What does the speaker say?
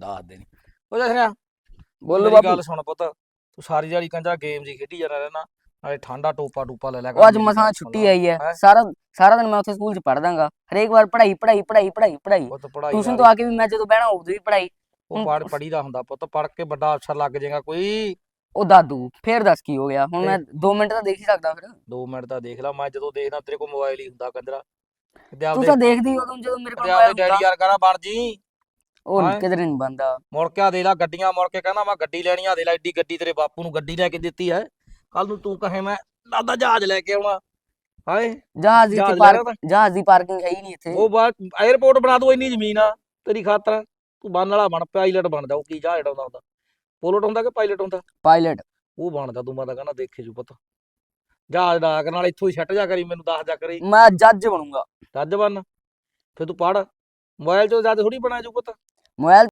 ਦੱਸ ਦੇ ਨੀ ਉਹ ਜਸਰਿਆ ਬੋਲੋ ਮੇਰੀ ਬਾਪੂ। ਗੱਲ ਸੁਣ ਪੁੱਤ ਤੂੰ ਸਾਰੀ ਦਿਹਾੜੀ ਕੰਜਾ ਗੇਮ ਜੀ ਖੇਡੀ ਜਾਣਾ ਰਹਿਣਾ ਨਾਲੇ ਠੰਡਾ ਟੋਪਾ ਟੂਪਾ ਲੈ ਲਿਆ ਉਹ ਅੱਜ ਮਸਾਂ ਛੁੱਟੀ। ਆਈ ਹੈ? ਸਾਰਾ ਸਾਰਾ ਦਿਨ ਮੈਂ ਉੱਥੇ ਸਕੂਲ 'ਚ ਪੜ੍ਹਦਾਗਾ ਹਰੇਕ ਵਾਰ ਪੜ੍ਹਾਈ ਪੜ੍ਹਾਈ ਪੜ੍ਹਾਈ ਪੜ੍ਹਾਈ ਪੜ੍ਹਾਈ। ਪੁੱਤ ਪੜਾਈ ਟਿਊਸ਼ਨ ਤੋਂ ਆ ਕੇ ਵੀ ਮੈਂ ਜਦੋਂ ਬਹਿਣਾ ਉਦੋਂ ਵੀ ਪੜ੍ਹਾਈ। ਉਹ ਪੜ ਪੜੀ ਦਾ ਹੁੰਦਾ ਪੁੱਤ ਪੜ ਕੇ ਵੱਡਾ ਅਫਸਰ ਲੱਗ ਜਾਏਗਾ ਕੋਈ। ਉਹ ਦਾਦੂ ਫੇਰ ਦੱਸ ਕੀ ਹੋ ਗਿਆ। ਹੁਣ ਮੈਂ 2 ਮਿੰਟ ਤਾਂ ਦੇਖ ਹੀ ਸਕਦਾ ਫਿਰ। 2 ਮਿੰਟ ਤਾਂ ਦੇਖ ਲੈ ਮੈਂ ਜਦੋਂ ਦੇਖਦਾ ਤੇਰੇ ਕੋਲ ਮੋਬਾਈਲ ਹੀ ਹੁੰਦਾ ਕੰਜਰਾ। ਤੇ ਤੂੰ ਦੇਖਦੀ ਉਦੋਂ ਜਦੋਂ ਮੇਰੇ ਕੋਲ ਮੋਬਾਈਲ ਡੈਡੀ ਹੁੰਦਾ। ਯਾਰ ਕਹਣਾ ਬਣ ਜੀ। ਉਹ ਹੈਂ? ਕਿਧਰੇ ਨਹੀਂ ਬੰਦਾ। ਮੁੜ ਕੇ ਆ ਦੇ ਲੈ ਗੱਡੀਆਂ ਮੁੜ ਕੇ ਕਹਿੰਦਾ ਮੈਂ ਗੱਡੀ ਲੈਣੀ ਆ ਦੇ ਲੈ ਏਡੀ ਗੱਡੀ ਤੇਰੇ ਬਾਪੂ ਨੂੰ ਗੱਡੀ ਲੈ ਕੇ ਦਿੱਤੀ ਹੈ। ਕੱਲ ਨੂੰ ਤੂੰ ਕਹੇ ਮੈਂ ਦਾਦਾ ਜਹਾਜ਼ ਲੈ ਕੇ ਆਉਣਾ। ਹਾਏ ਜਹਾਜ਼ ਦੀ ਜਹਾਜ਼ ਲੈ ਪਾਰਕ ਜਹਾਜ਼ ਦੀ ਪਾਰਕਿੰਗ ਹੈ ਹੀ ਨਹੀਂ ਇੱਥੇ। ਉਹ ਬਾਅਦ 에어ਪੋਰਟ ਬਣਾ ਦੋ ਇੰਨੀ ਜ਼ਮੀਨ ਆ ਤੇਰੀ ਖਾਤਰ। ਤੂੰ ਬਣਨ ਵਾਲਾ ਬਣ ਪਾਇਲਟ ਬਣ ਜਾ ਉਹ ਕੀ ਜਹਾਜ਼ ਉਡਾਉਂਦਾ ਹੁੰਦਾ। ਪੋਲਟ ਹੁੰਦਾ ਕਿ ਪਾਇਲਟ ਹੁੰਦਾ? ਪਾਇਲਟ ਉਹ ਬਣਦਾ ਤੂੰ ਮੈਂ ਤਾਂ ਕਹਿੰਦਾ ਦੇਖੇ ਜੂ ਪੁੱਤ। ਜਹਾਜ਼ ਕਰਨ ਨਾਲ ਇੱਥੋਂ ਹੀ ਛੱਟ ਜਾ ਕਰੀ ਮੈਨੂੰ ਦੱਸ ਜਾ ਕਰੀ। ਮੈਂ ਜੱਜ ਬਣੂੰਗਾ। ਜੱਜ ਬਣ ਫਿਰ ਤੂੰ ਪੜ ਮੋਬਾਈਲ ਤੋਂ ਜੱਜ ਥੋੜੀ ਬਣਾ ਜੂ ਪੁੱਤ। ਮੋਬਾਈਲ